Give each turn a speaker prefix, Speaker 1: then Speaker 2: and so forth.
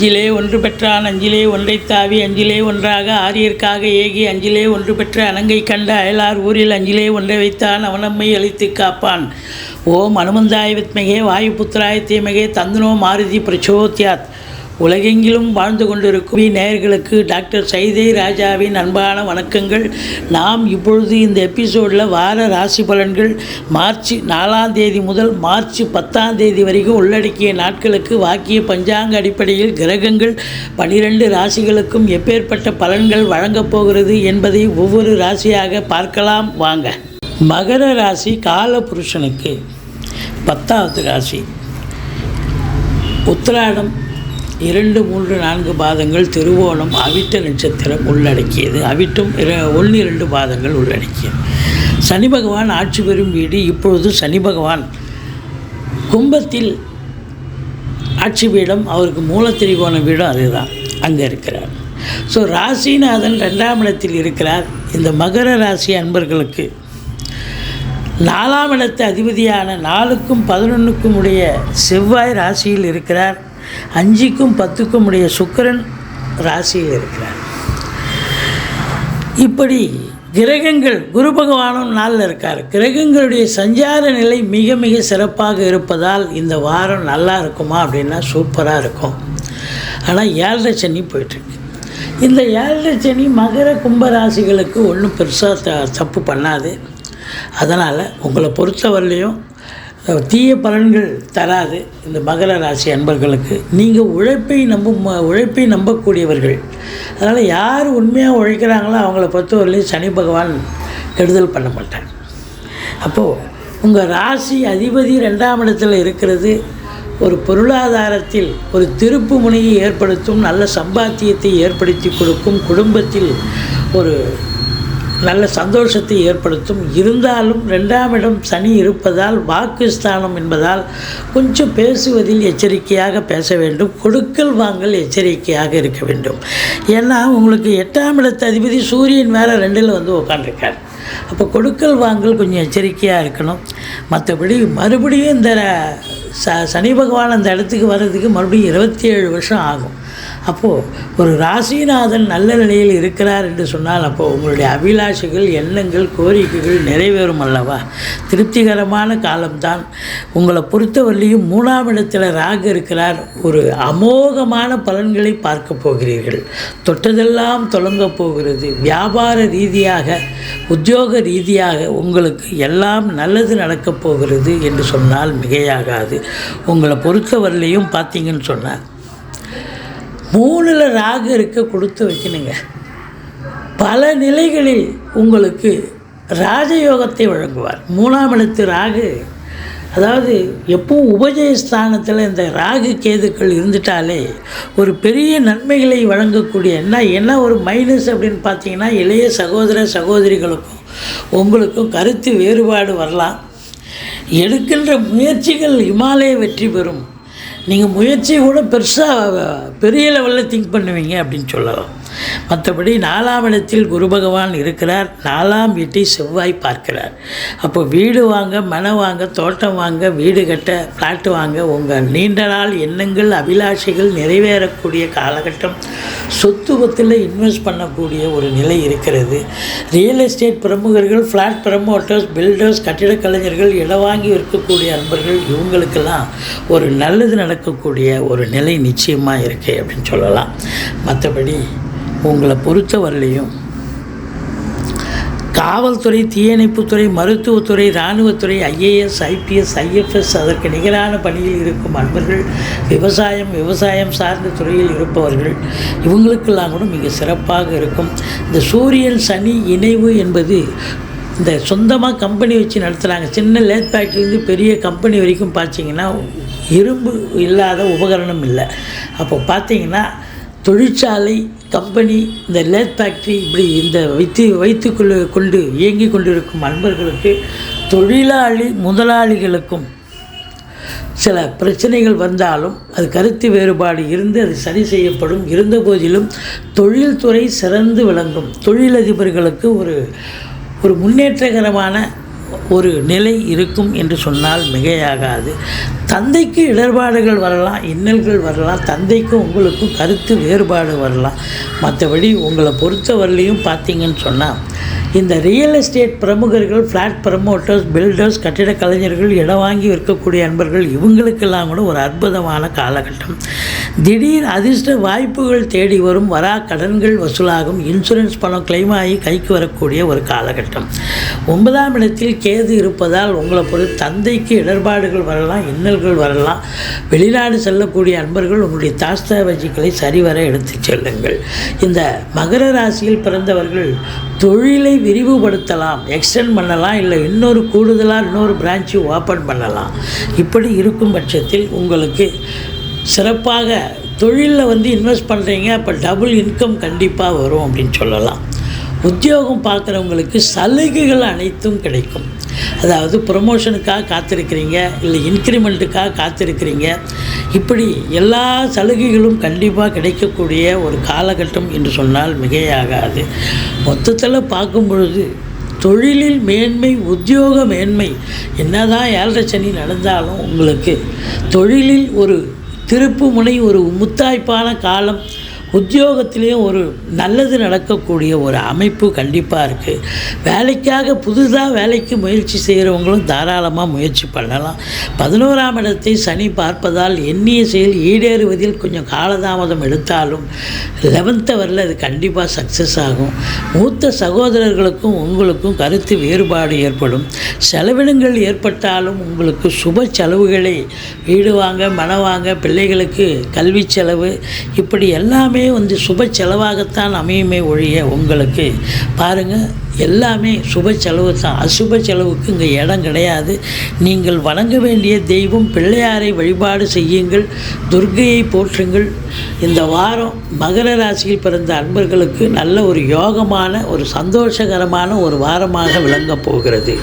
Speaker 1: அஞ்சிலே ஒன்று பெற்றான் அஞ்சிலே ஒன்றைத் தாவி அஞ்சிலே ஒன்றாக ஆரியர்க்காக ஏகி அஞ்சிலே ஒன்று பெற்ற அனங்கை கண்ட அயலார் ஊரில் அஞ்சிலே ஒன்றை வைத்தான் அவனம்மை அழித்து காப்பான். ஓம் அனுமந்தாய வித்மகே வாயுபுத்திராய தீமகே தந்தனோ மாருதி பிரச்சோத்யாத். உலகெங்கிலும் வாழ்ந்து கொண்டிருக்கும் நேயர்களுக்கு டாக்டர் சைதை ராஜாவின் அன்பான வணக்கங்கள். நாம் இப்பொழுது இந்த எபிசோடில் வார ராசி பலன்கள் மார்ச் நாலாம் தேதி முதல் மார்ச் பத்தாம் தேதி வரைக்கும் உள்ளடக்கிய நாட்களுக்கு வாக்கிய பஞ்சாங்க அடிப்படையில் கிரகங்கள் பனிரெண்டு ராசிகளுக்கும் எப்பேற்பட்ட பலன்கள் வழங்கப் போகிறது என்பதை ஒவ்வொரு ராசியாக பார்க்கலாம். வாங்க. மகர ராசி கால புருஷனுக்கு பத்தாவது ராசி. உத்திராடம் இரண்டு மூன்று நான்கு பாதங்கள் திருவோணம் அவிட்ட நட்சத்திரம் உள்ளடக்கியது. அவிட்டும் இர ஒன்று இரண்டு பாதங்கள் உள்ளடக்கியது. சனி பகவான் ஆட்சி பெறும் வீடு இப்பொழுது சனி பகவான். கும்பத்தில் ஆட்சி பீடம் அவருக்கு மூலத்திரிகோண வீடும் அதுதான். அங்கே இருக்கிறார். ஸோ ராசிநாதன் ரெண்டாம் இடத்தில் இருக்கிறார். இந்த மகர ராசி அன்பர்களுக்கு நாலாம் இடத்து அதிபதியான நாலுக்கும் பதினொன்றுக்கும் உடைய செவ்வாய் ராசியில் இருக்கிறார். அஞ்சுக்கும் பத்துக்கும் உடைய சுக்கிரன் ராசியில் இருக்கிறார். இப்படி கிரகங்கள் குரு பகவானும் நாளில் இருக்கார். கிரகங்களுடைய சஞ்சார நிலை மிக மிக சிறப்பாக இருப்பதால் இந்த வாரம் நல்லா இருக்குமா அப்படின்னா சூப்பராக இருக்கும். ஆனால் ஏழரை சனி போயிட்டுருக்கு. இந்த ஏழரை சனி மகர கும்ப ராசிகளுக்கு ஒன்றும் பெருசாக த தப்பு பண்ணாது. அதனால் உங்களை பொறுத்தவரையிலையும் தீய பலன்கள் தராது இந்த மகர ராசி அன்பர்களுக்கு. நீங்கள் உழைப்பை நம்பும் உழைப்பை நம்பக்கூடியவர்கள். அதனால் யார் உண்மையாக உழைக்கிறாங்களோ அவங்கள பொறுத்தவரையிலையும் சனி பகவான் கெடுதல் பண்ண மாட்டார். அப்போது உங்கள் ராசி அதிபதி ரெண்டாம் இடத்தில் இருக்கிறது ஒரு பொருளாதாரத்தில் ஒரு திருப்பு முனையை ஏற்படுத்தும் நல்ல சம்பாத்தியத்தை ஏற்படுத்தி கொடுக்கும் குடும்பத்தில் ஒரு நல்ல சந்தோஷத்தை ஏற்படுத்தும். இருந்தாலும் ரெண்டாம் இடம் சனி இருப்பதால் வாக்குஸ்தானம் என்பதால் கொஞ்சம் பேசுவதில் எச்சரிக்கையாக பேச வேண்டும். கொடுக்கல் வாங்கல் எச்சரிக்கையாக இருக்க வேண்டும். ஏன்னா உங்களுக்கு எட்டாம் இடத்து அதிபதி சூரியன் வேறு ரெண்டில் வந்து உட்காந்துருக்கார் அப்போ கொடுக்கல் வாங்கல் கொஞ்சம் எச்சரிக்கையாக இருக்கணும். மற்றபடி மறுபடியும் இந்த ச சனி பகவான் அந்த இடத்துக்கு வர்றதுக்கு மறுபடியும் இருபத்தி ஏழு வருஷம் ஆகும். அப்போது ஒரு ராசிநாதன் நல்ல நிலையில் இருக்கிறார் என்று சொன்னால் அப்போது உங்களுடைய அபிலாஷைகள் எண்ணங்கள் கோரிக்கைகள் நிறைவேறும் அல்லவா? திருப்திகரமான காலம்தான். உங்களை பொறுத்தவரையிலையும் மூணாம் இடத்தில் ராகு இருக்கிறார். ஒரு அமோகமான பலன்களை பார்க்க போகிறீர்கள். தொட்டதெல்லாம் தொடங்க போகிறது. வியாபார ரீதியாக உத்தியோக ரீதியாக உங்களுக்கு எல்லாம் நல்லது நடக்கப் போகிறது என்று சொன்னால் மிகையாகாது. உங்களை பொறுத்தவரையிலையும் பார்த்தீங்கன்னு சொன்னால் மூணில் ராகு இருக்க கொடுத்து வைக்கணுங்க. பல நிலைகளில் உங்களுக்கு ராஜயோகத்தை வழங்குவார். மூணாம் இடத்து ராகு அதாவது எப்பவும் உபஜயஸ்தானத்தில் இந்த ராகு கேதுக்கள் இருந்துட்டாலே ஒரு பெரிய நன்மைகளை வழங்கக்கூடிய என்ன என்ன ஒரு மைனஸ் அப்படின்னு பார்த்தீங்கன்னா இளைய சகோதர சகோதரிகளுக்கும் உங்களுக்கும் கருத்து வேறுபாடு வரலாம். எடுக்கின்ற முயற்சிகள் இமாலய வெற்றி பெறும். நீங்கள் முயற்சி கூட பெருசாக பெரிய லெவலில் திங்க் பண்ணுவீங்க அப்படின்னு சொல்லலாம். மற்றபடி நாலாம் இடத்தில் குரு பகவான் இருக்கிறார். நாலாம் வீட்டை செவ்வாய் பார்க்கிறார். அப்போ வீடு வாங்க மனை வாங்க தோட்டம் வாங்க வீடு கட்ட ஃப்ளாட்டு வாங்க உங்கள் நீண்ட நாள் எண்ணங்கள் அபிலாஷைகள் நிறைவேறக்கூடிய காலகட்டம். சொத்துவத்தில் இன்வெஸ்ட் பண்ணக்கூடிய ஒரு நிலை இருக்கிறது. ரியல் எஸ்டேட் பிரமுகர்கள் ஃப்ளாட் ப்ரமோட்டர்ஸ் பில்டர்ஸ் கட்டிடக் கலைஞர்கள் இடம் வாங்கி இருக்கக்கூடிய அன்பர்கள் இவங்களுக்கெல்லாம் ஒரு நல்லது நடக்கக்கூடிய ஒரு நிலை நிச்சயமாக இருக்குது அப்படின்னு சொல்லலாம். மற்றபடி உங்களை பொறுத்தவரையிலையும் காவல்துறை தீயணைப்புத்துறை மருத்துவத்துறை இராணுவத்துறை ஐஏஎஸ் ஐபிஎஸ் ஐஎஃப்எஸ் அதற்கு நிகரான பணியில் இருக்கும் அன்பர்கள் விவசாயம் விவசாயம் சார்ந்த துறையில் இருப்பவர்கள் இவங்களுக்கெல்லாம் கூட மிக சிறப்பாக இருக்கும். இந்த சூரியன் சனி இணைவு என்பது இந்த சொந்தமாக கம்பெனி வச்சு நடத்துகிறாங்க சின்ன லேத் ஃபேக்ட்ரிலேருந்து பெரிய கம்பெனி வரைக்கும் பார்த்தீங்கன்னா இரும்பு இல்லாத உபகரணம் இல்லை. அப்போ பார்த்தீங்கன்னா தொழிற்சாலை கம்பெனி இந்த லேத் ஃபேக்ட்ரி இப்படி இந்த வைத்து வைத்துக்கொள்ள கொண்டு இயங்கி கொண்டிருக்கும் அன்பர்களுக்கு தொழிலாளி முதலாளிகளுக்கும் சில பிரச்சனைகள் வந்தாலும் அது கருத்து வேறுபாடு இருந்து அது சரி செய்யப்படும். இருந்த போதிலும் தொழில்துறை சிறந்து விளங்கும். தொழிலதிபர்களுக்கு ஒரு ஒரு முன்னேற்றகரமான ஒரு நிலை இருக்கும் என்று சொன்னால் மிகையாகாது. தந்தைக்கு இடர்பாடுகள் வரலாம் இன்னல்கள் வரலாம் தந்தைக்கும் உங்களுக்கும் கருத்து வேறுபாடு வரலாம். மற்றபடி உங்களை பொறுத்தவரையிலையும் பார்த்தீங்கன்னு சொன்னால் இந்த ரியல் எஸ்டேட் பிரமுகர்கள் ஃப்ளாட் ப்ரமோட்டர்ஸ் பில்டர்ஸ் கட்டிட கலைஞர்கள் இடம் வாங்கி விற்கக்கூடிய அன்பர்கள் இவங்களுக்கெல்லாம் கூட ஒரு அற்புதமான காலகட்டம். திடீர் அதிர்ஷ்ட வாய்ப்புகள் தேடி வரும் வரா கடன்கள் வசூலாகும் இன்சூரன்ஸ் பணம் கிளைம் ஆகி கைக்கு வரக்கூடிய ஒரு காலகட்டம். ஒன்பதாம் இடத்தில் கேது இருப்பதால் உங்களை பொறுத்து தந்தைக்கு இடர்பாடுகள் வரலாம் இன்னல்கள் வரலாம். வெளிநாடு செல்லக்கூடிய அன்பர்கள் உங்களுடைய தாஸ்தாவஜிகளை சரிவர எடுத்துச் செல்லுங்கள். இந்த மகர ராசியில் பிறந்தவர்கள் தொழிலை விரிவுபடுத்தலாம் எக்ஸ்டெண்ட் பண்ணலாம் இல்லை இன்னொரு கூடுதலாக இன்னொரு பிரான்ச்சு ஓப்பன் பண்ணலாம். இப்படி இருக்கும் பட்சத்தில் உங்களுக்கு சிறப்பாக தொழிலில் வந்து இன்வெஸ்ட் பண்ணுறீங்க அப்போ டபுள் இன்கம் கண்டிப்பாக வரும் அப்படின்னு சொல்லலாம். உத்தியோகம் பார்க்குறவங்களுக்கு சலுகைகள் அனைத்தும் கிடைக்கும். அதாவது ப்ரொமோஷனுக்காக காத்திருக்கிறீங்க இல்லை இன்க்ரிமெண்ட்டுக்காக காத்திருக்கிறீங்க இப்படி எல்லா சலுகைகளும் கண்டிப்பாக கிடைக்கக்கூடிய ஒரு காலகட்டம் என்று சொன்னால் மிகையாகாது. மொத்தத்தில் பார்க்கும் பொழுது தொழிலில் மேன்மை உத்தியோக மேன்மை என்னதான் ஏழரை சனி நடந்தாலும் உங்களுக்கு தொழிலில் ஒரு திருப்பு முனை ஒரு முத்தாய்ப்பான காலம் உத்தியோகத்திலையும் ஒரு நல்லது நடக்கக்கூடிய ஒரு அமைப்பு கண்டிப்பாக இருக்குது வேலைக்காக புதுதாக வேலைக்கு முயற்சி செய்கிறவங்களும் தாராளமாக முயற்சி பண்ணலாம். பதினோராம் இடத்தை சனி பார்ப்பதால் எண்ணிய செயல் ஈடேறுவதில் கொஞ்சம் காலதாமதம் எடுத்தாலும் லெவன்த் அவரில் அது கண்டிப்பாக சக்ஸஸ் ஆகும். மூத்த சகோதரர்களுக்கும் உங்களுக்கும் கருத்து வேறுபாடு ஏற்படும். செலவினங்கள் ஏற்பட்டாலும் உங்களுக்கு சுப செலவுகளை வீடு வாங்க மனம் வாங்க பிள்ளைகளுக்கு கல்வி செலவு இப்படி எல்லாமே வந்து சுப செலவாகத்தான் அமையுமே ஒழிய உங்களுக்கு பாருங்கள் எல்லாமே சுப செலவு தான். அசுப செலவுக்கு இங்கே இடம் கிடையாது. நீங்கள் வணங்க வேண்டிய தெய்வம் பிள்ளையாரை வழிபாடு செய்யுங்கள் துர்கையை போற்றுங்கள். இந்த வாரம் மகர ராசியில் பிறந்த அன்பர்களுக்கு நல்ல ஒரு யோகமான ஒரு சந்தோஷகரமான ஒரு வாரமாக விளங்கப் போகிறது.